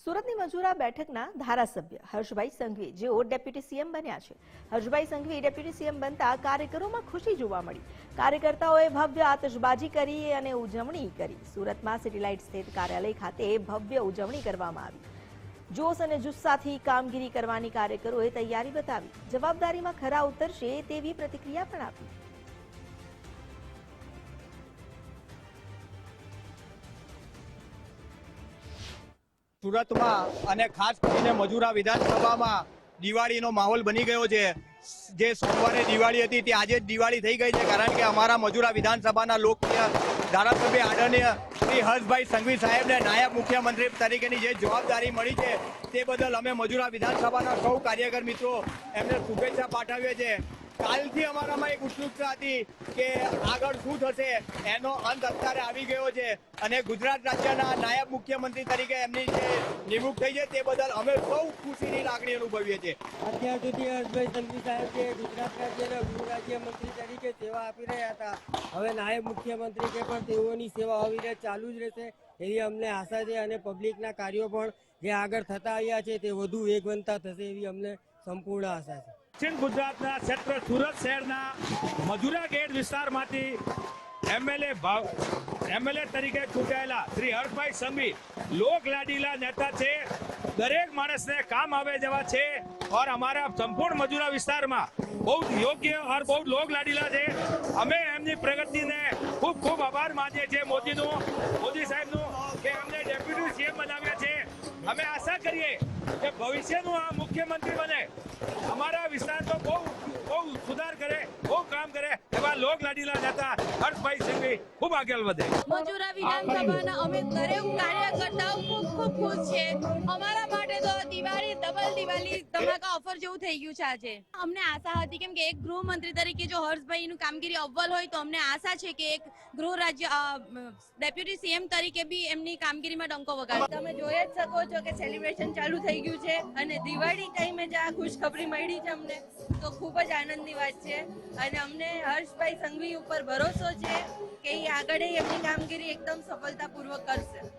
સુરતની મજૂરા બેઠકના ધારાસભ્ય હર્ષભાઈ સંઘવી, જેઓ ડેપ્યુટી સીએમ બન્યા છે. હર્ષભાઈ સંઘવી ડેપ્યુટી સીએમ બનતા કાર્યકરોમાં ખુશી જોવા મળી. કાર્યકર્તાઓએ ભવ્ય આતશબાજી કરી અને ઉજવણી કરી. સુરતમાં સિટીલાઇટ સ્થિત કાર્યાલય ખાતે ભવ્ય ઉજવણી કરવામાં આવી. જોશ અને જુસ્સાથી કામગીરી કરવાની કાર્યકરોએ તૈયારી બતાવી. જવાબદારીમાં ખરા ઉતરશે તેવી પ્રતિક્રિયા પણ આપી. સુરતમાં અને ખાસ કરીને મજૂરા વિધાનસભામાં દિવાળીનો માહોલ બની ગયો છે. જે સોમવારે દિવાળી હતી, તે આજે જ દિવાળી થઈ ગઈ છે, કારણ કે અમારા મજૂરા વિધાનસભાના લોકપ્રિય ધારાસભ્ય આદરણીય શ્રી હર્ષભાઈ સંઘવી સાહેબને નાયબ મુખ્યમંત્રી તરીકેની જે જવાબદારી મળી છે, તે બદલ અમે મજૂરા વિધાનસભાના સૌ કાર્યકર મિત્રો એમને શુભેચ્છા પાઠવીએ છીએ. કાલથી અમારામાં એક ઉત્સુકતા હતી કે આગળ શું થશે એનો અંત અત્યારે આવી ગયો છે. અને ગુજરાત રાજ્યના નાયબ મુખ્યમંત્રી તરીકે એમની જે નિમણૂક થઈ છે તે બદલ અમે સૌ ખુશીની લાગણી અનુભવીએ છીએ. અત્યાર સુધી હર્ષભાઈ સંઘવી સાહેબ જે ગુજરાત રાજ્યના ગૃહ રાજ્યમંત્રી તરીકે સેવા આપી રહ્યા હતા, હવે નાયબ મુખ્યમંત્રી કે પણ તેઓની સેવા અવિરત ચાલુ જ રહેશે એવી અમને આશા છે અને પબ્લિકના કાર્યો પણ જે આગળ થતા આવ્યા છે તે વધુ વેગવંતા થશે એવી અમને સંપૂર્ણ આશા છે. દક્ષિણ ગુજરાતના ક્ષેત્ર સુરત શહેરના મજુરા ગેટ વિસ્તારમાંથી એમએલએ ભાવ, એમએલએ તરીકે ચૂંટાયેલા શ્રી હર્ષભાઈ સંભી લોક લાડીલા નેતા છે. દરેક માણસને કામ આવે જવા છે ઓર અમારા સંપૂર્ણ મજુરા વિસ્તારમાં બહુ યોગ્ય ઓર બહુ લોક લાડીલા છે. અમે એમની પ્રગતિને ખૂબ ખૂબ આભાર માનીએ છીએ મોદીનું, મોદી સાહેબનો અમે આશા કરીએ કે ભવિષ્યનું આ મુખ્યમંત્રી બને. અમારા વિસ્તાર તો બહુ બહુ સુધાર કરે, બહુ કામ કરે, એવા લોક લાડીલા નેતા હર્ષભાઈ સિંઘવી ખૂબ આગળ વધે. મજૂરા વિધાનસભાના અમે દરેક કાર્યકર્તાઓ ખૂબ ખૂબ ખુશ છે. અમારા દિવાળી ડબલ દિવાળી ધમાકા ઓફર જેવું થઈ ગયું છે આજે. અમને આશા હતી કેમ કે એક ગૃહમંત્રી તરીકે જો હર્ષભાઈનું કામગીરી અવ્વલ હોય તો અમને આશા છે કે એક ગૃહ રાજ્ય ડેપ્યુટી સીએમ તરીકે બી એમની કામગીરીમાં ડંકો વગાડે. તમે જોઈ જ શકો છો કે સેલિબ્રેશન ચાલુ થઈ ગયું છે અને દિવાળી ટાઈમે જ આ ખુશખબરી મળી છે અમને, તો ખૂબ જ આનંદની વાત છે. અને અમને હર્ષભાઈ સંઘવી ઉપર ભરોસો છે કે એ આગળ એમની કામગીરી એકદમ સફળતાપૂર્વક કરશે.